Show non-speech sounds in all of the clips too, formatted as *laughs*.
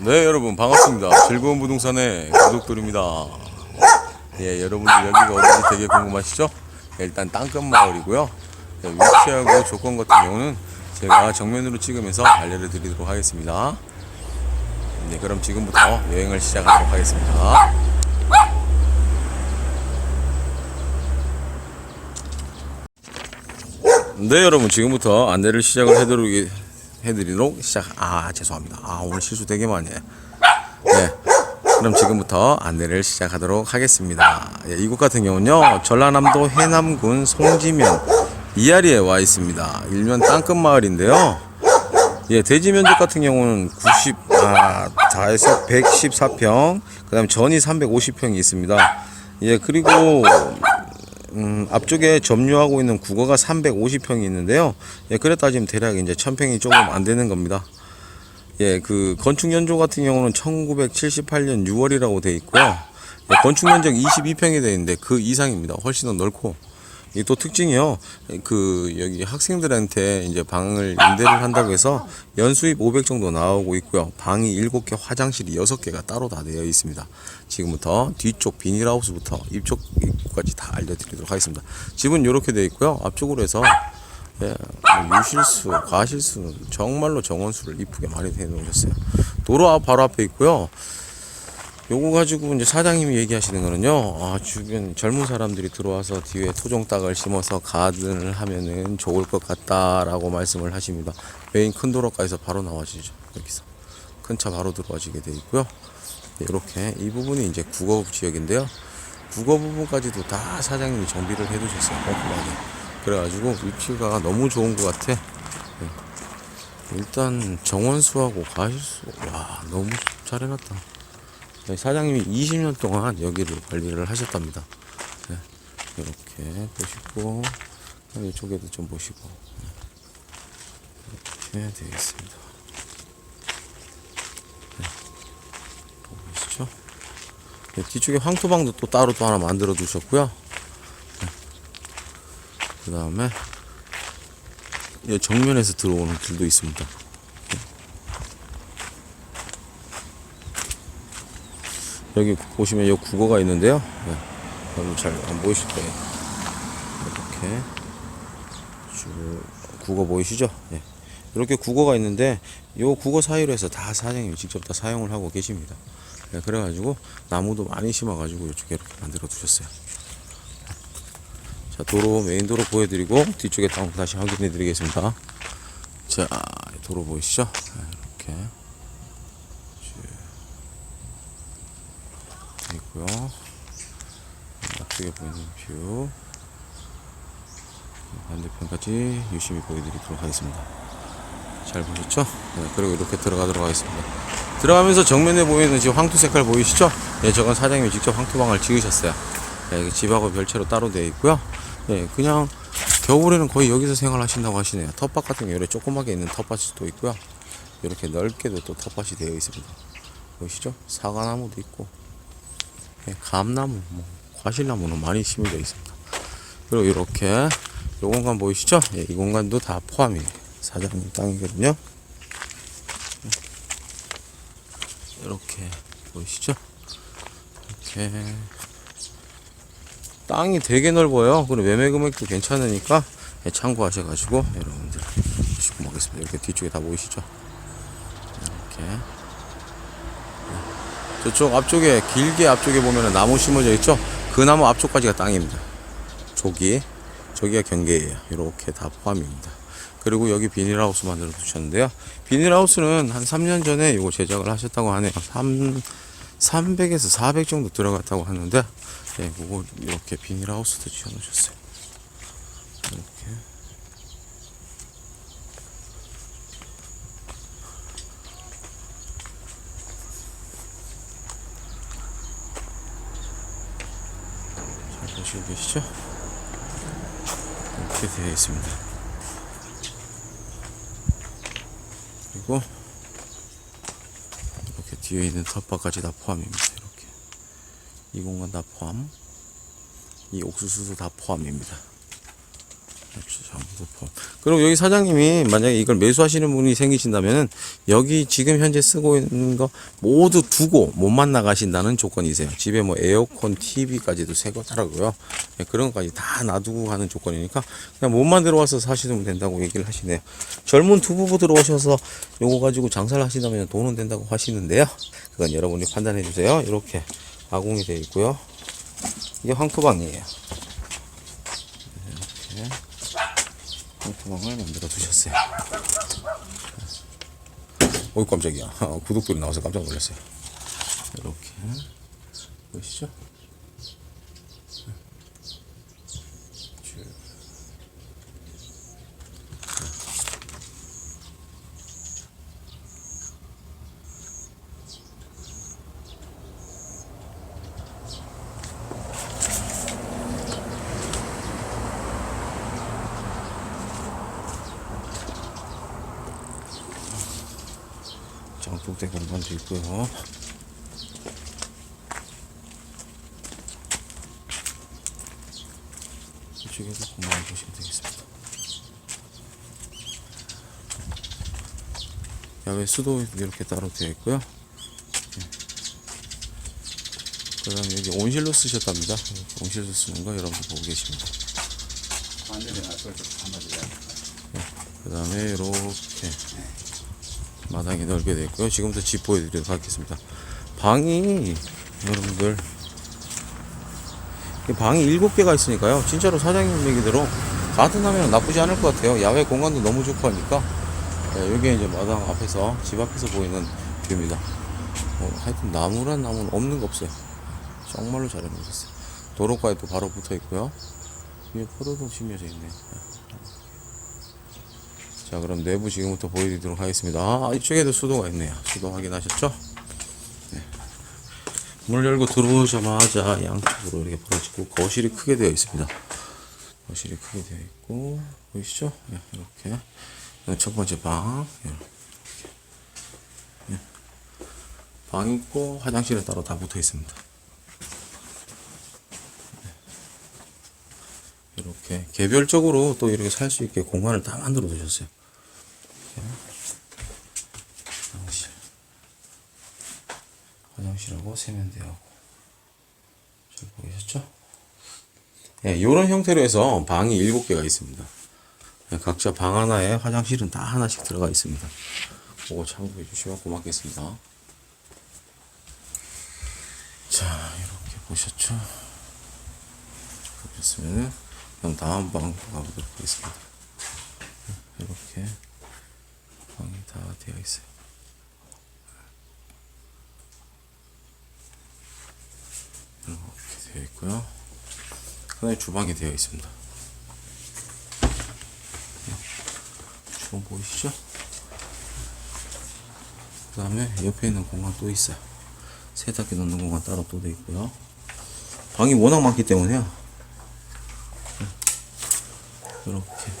네 여러분 반갑습니다. 즐거운 부동산의 구독들입니다. 예 여러분들 여기가 어딘지 되게 궁금하시죠? 예, 일단 땅끝 마을이고요. 예, 위치하고 조건 같은 경우는 제가 정면으로 찍으면서 알려를 드리도록 하겠습니다. 네 그럼 지금부터 여행을 시작하도록 하겠습니다. 네 여러분 지금부터 안내를 시작을 해드리, 해드리도록 시작. 아 죄송합니다. 아 오늘 실수 되게 많이 해. 네. 그럼 지금부터 안내를 시작하도록 하겠습니다. 예, 이곳 같은 경우는요 전라남도 해남군 송지면 이아리에 와 있습니다. 일면 땅끝 마을인데요. 예, 대지 면적 같은 경우는 90, 아, 다에서 114평, 그 다음에 전이 350평이 있습니다. 예, 그리고, 음, 앞쪽에 점유하고 있는 국어가 350평이 있는데요. 예, 그래 따지면 대략 이제 1000평이 조금 안 되는 겁니다. 예, 그 건축 연조 같은 경우는 1978년 6월이라고 돼 있고요. 예, 건축 면적 22평이 돼 있는데 그 이상입니다. 훨씬 더 넓고. 이 또 특징이요. 그 여기 학생들한테 이제 방을 임대를 한다고 해서 연수입 500 정도 나오고 있고요. 방이 7개, 화장실이 6개가 따로 다 되어 있습니다. 지금부터 뒤쪽 비닐하우스부터 입쪽 입구까지 다 알려드리도록 하겠습니다. 집은 이렇게 되어 있고요. 앞쪽으로 해서 예, 뭐 유실수, 과실수는 정말로 정원수를 이쁘게 많이 해 놓으셨어요. 도로 앞 바로 앞에 있고요. 요거 가지고 이제 사장님이 얘기하시는 거는요. 아, 주변 젊은 사람들이 들어와서 뒤에 토종닭을 심어서 가든을 하면은 좋을 것 같다라고 말씀을 하십니다. 메인 큰 도로가에서 바로 나와지죠. 여기서 큰 차 바로 들어와지게 돼 있고요. 이렇게 이 부분이 이제 국어 지역인데요. 국어 부분까지도 다 사장님이 정비를 해 두셨어요. 꼼꼼하게. 그래가지고 위치가 너무 좋은 것 같아. 네. 일단 정원수하고 과실수 와 너무 잘 해놨다. 네, 사장님이 20년 동안 여기를 관리를 하셨답니다. 네, 이렇게 보시고 이쪽에도 좀 보시고 네, 이렇게 되어 있습니다. 네, 보이시죠? 네, 뒤쪽에 황토방도 또 따로 또 하나 만들어 두셨고요. 그 다음에 정면에서 들어오는 길도 있습니다. 여기 보시면 이 국어가 있는데요. 네. 잘안 보이실 거예요. 이렇게 쭉 국어 보이시죠? 네. 이렇게 국어가 있는데 이 국어 사이로 해서 다 사장님이 직접 다 사용을 하고 계십니다. 네, 그래가지고 나무도 많이 심어가지고 이쪽에 이렇게 만들어 두셨어요. 자 도로 메인 도로 보여드리고 뒤쪽에 다시 확인해 드리겠습니다. 자 도로 보이시죠? 네, 이렇게. 있고요. 뷰 반대편까지 유심히 보여드리도록 하겠습니다. 잘 보셨죠? 네, 그리고 이렇게 들어가도록 하겠습니다. 들어가면서 정면에 보이는 지금 황토 색깔 보이시죠? 예, 저건 사장님이 직접 황토방을 지으셨어요. 예, 집하고 별채로 따로 되어 있고요. 예, 그냥 겨울에는 거의 여기서 생활하신다고 하시네요. 텃밭 같은 경우에 조그맣게 있는 텃밭이 또 있고요. 이렇게 넓게도 또 텃밭이 되어 있습니다. 보이시죠? 사과나무도 있고 예, 감나무, 뭐 과실나무는 많이 심어져 있습니다. 그리고 이렇게 이 공간 보이시죠? 예, 이 공간도 다 포함이 사장님 땅이거든요. 이렇게 보이시죠? 이렇게 땅이 되게 넓어요. 그리고 매매 금액도 괜찮으니까 예, 참고하셔가지고 여러분들 보시고 먹겠습니다. 이렇게 뒤쪽에 다 보이시죠? 이렇게. 저쪽 앞쪽에 길게 앞쪽에 보면은 나무 심어져 있죠 그 나무 앞쪽까지가 땅입니다. 저기 저기가 경계예요. 이렇게 다 포함입니다. 그리고 여기 비닐하우스 만들어 두셨는데요. 비닐하우스는 한 3년 전에 이거 제작을 하셨다고 하네요. 3, 300에서 400 정도 들어갔다고 하는데 예, 그거 이렇게 비닐하우스도 지어 놓으셨어요 이렇게 잘 보시고 계시죠? 이렇게 되어 있습니다. 그리고 이렇게 뒤에 있는 텃밭까지 다 포함입니다. 이렇게 이 공간 다 포함, 이 옥수수도 다 포함입니다. 그리고 여기 사장님이 만약에 이걸 매수하시는 분이 생기신다면은 여기 지금 현재 쓰고 있는 거 모두 두고 못만 나가신다는 조건이세요. 집에 뭐 에어컨, TV까지도 새 거더라고요. 예, 그런 것까지 다 놔두고 가는 조건이니까 그냥 몸만 들어와서 사시면 된다고 얘기를 하시네요. 젊은 두 부부 들어오셔서 요거 가지고 장사를 하신다면 돈은 된다고 하시는데요. 그건 여러분이 판단해 주세요. 이렇게 아궁이 되어 있고요. 이게 황토방이에요. 이렇게 황토방을 만들어 두셨어요. 어이 깜짝이야. *laughs* 구독들이 나와서 깜짝 놀랐어요. 이렇게 보시죠. 쭉. 장독대 공간도 있고요. 이쪽에도 공간 보시면 되겠습니다. 야외 수도 이렇게 따로 되어 있고요. 그 다음에 여기 온실로 쓰셨답니다. 온실로 쓰는 거 여러분들 보고 계십니다. 그 다음에 이렇게 마당이 넓게 되어 있고요. 지금부터 집 보여드리도록 하겠습니다. 방이 여러분들 이 방이 일곱 개가 있으니까요. 진짜로 사장님 얘기대로 가든하면 나쁘지 않을 것 같아요. 야외 공간도 너무 좋고 하니까 네, 여기 이제 마당 앞에서 집 앞에서 보이는 뷰입니다. 어, 하여튼 나무란 나무는 없는 거 없어요. 정말로 잘 해놓으셨어요. 도로가에 또 바로 붙어 있고요. 위에 포도도 심겨져 있네요. 자 그럼 내부 지금부터 보여드리도록 하겠습니다 아 이쪽에도 수도가 있네요 수도 확인하셨죠 네. 문 열고 들어오자마자 양쪽으로 이렇게 벌어지고 거실이 크게 되어 있습니다 거실이 크게 되어 있고 보이시죠 네, 이렇게 첫 번째 방 이렇게. 네. 방 있고 화장실은 따로 다 붙어 있습니다 네. 이렇게 개별적으로 또 이렇게 살 수 있게 공간을 다 만들어 두셨어요 화장실 화장실하고 세면대하고 잘 보이셨죠? 예, 이런 형태로 해서 방이 7개가 있습니다. 예, 각자 방 하나에 화장실은 다 하나씩 들어가 있습니다. 그거 참고해 주시면 고맙겠습니다. 자, 이렇게 보셨죠? 보셨으면 그럼 다음 방 가보도록 하겠습니다. 예, 이렇게 방이 다 되어 있어요. 이렇게 되어 있고요. 그다음에 주방이 되어 있습니다. 주방 보이시죠? 그 다음에 옆에 있는 공간 또 있어요. 세탁기 넣는 공간 따로 또 되어 있고요. 방이 워낙 많기 때문에요. 이렇게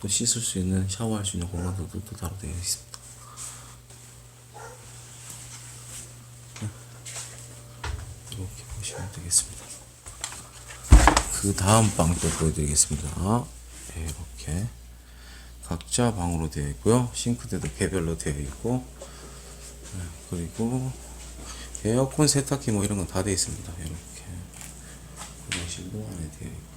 또 씻을 수 있는 샤워할 수 있는 공간도 또, 또 따로 되어 있습니다. 네. 이렇게 보시면 되겠습니다. 그 다음 방도 보여드리겠습니다. 네, 이렇게 각자 방으로 되어 있고요. 싱크대도 개별로 되어 있고 네, 그리고 에어컨 세탁기 뭐 이런 건 다 되어 있습니다. 이렇게 화장실도 안에 되어 있고.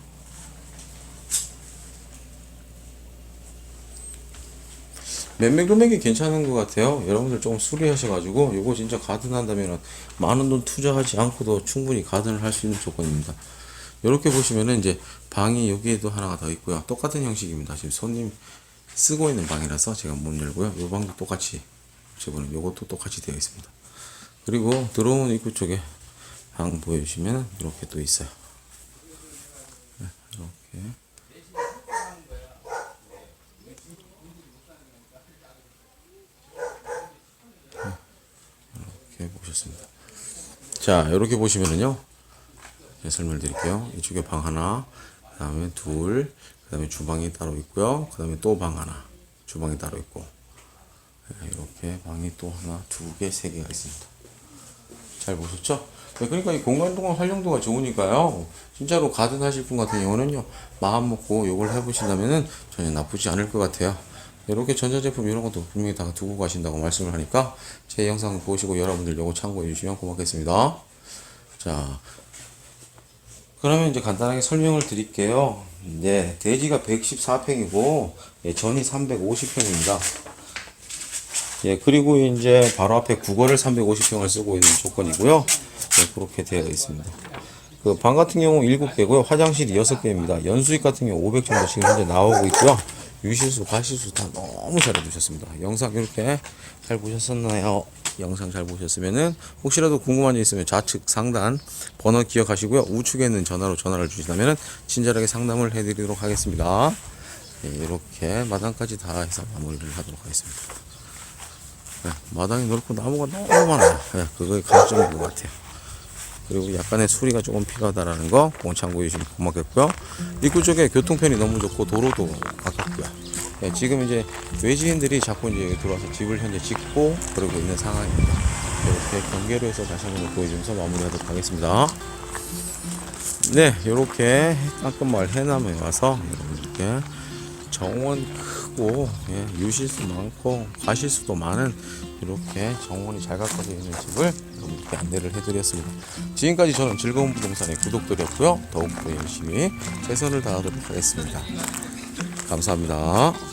매매 금액이 괜찮은 것 같아요. 여러분들 조금 수리하셔가지고 요거 진짜 가든 한다면은 많은 돈 투자하지 않고도 충분히 가든을 할 수 있는 조건입니다. 이렇게 보시면은 이제 방이 여기에도 하나가 더 있고요. 똑같은 형식입니다. 지금 손님 쓰고 있는 방이라서 제가 문 열고요. 요 방도 똑같이 저번에 요것도 똑같이 되어 있습니다. 그리고 들어온 입구 쪽에 방 보여주시면 이렇게 또 있어요. 네, 이렇게. 보셨습니다. 자, 이렇게 보시면은요. 제가 설명을 드릴게요. 이쪽에 방 하나, 그 다음에 둘, 그 다음에 주방이 따로 있고요. 그 다음에 또 방 하나, 주방이 따로 있고. 네, 이렇게 방이 또 하나, 두 개, 세 개가 있습니다. 잘 보셨죠? 네, 그러니까 이 공간 동안 활용도가 좋으니까요. 진짜로 가든 하실 분 같은 경우는요. 마음 먹고 요걸 해보신다면은 전혀 나쁘지 않을 것 같아요. 이렇게 전자제품 이런 것도 분명히 다 두고 가신다고 말씀을 하니까 제 영상 보시고 여러분들 요거 참고해 주시면 고맙겠습니다. 자, 그러면 이제 간단하게 설명을 드릴게요. 네, 대지가 114평이고 예, 전이 350평입니다. 예, 그리고 이제 바로 앞에 국어를 350평을 쓰고 있는 조건이고요. 네, 그렇게 되어 있습니다. 그 방 같은 경우 7개고요. 화장실이 6개입니다. 연수익 같은 경우 500 정도 지금 현재 나오고 있고요. 유실수, 과실수 다 너무 잘 해주셨습니다. 영상 이렇게 잘 보셨었나요? 영상 잘 보셨으면은 혹시라도 궁금한 점 있으면 좌측 상단 번호 기억하시고요. 우측에 있는 전화로 전화를 주시다면은 친절하게 상담을 해드리도록 하겠습니다. 예, 이렇게 마당까지 다 해서 마무리를 하도록 하겠습니다. 네, 마당이 넓고 나무가 너무 많아요. 네, 그거의 강점인 것 같아요. 그리고 약간의 수리가 조금 필요하다라는 거 그건 참고해 주시면 고맙겠고요. 입구 쪽에 교통편이 너무 좋고 도로도 가깝고요. 네, 지금 이제 외지인들이 자꾸 이제 들어와서 집을 현재 짓고 그러고 있는 상황입니다. 이렇게 경계로 해서 다시 한번 보여주면서 마무리하도록 하겠습니다. 네, 이렇게 땅끝마을 해남에 와서 이렇게 정원 크고 예, 유실수 많고 과실수도 많은 이렇게 정원이 잘 가까워져 있는 집을 이렇게 안내를 해드렸습니다. 지금까지 저는 즐거운 부동산의 구독드렸고요. 더욱더 열심히 최선을 다하도록 하겠습니다. 감사합니다.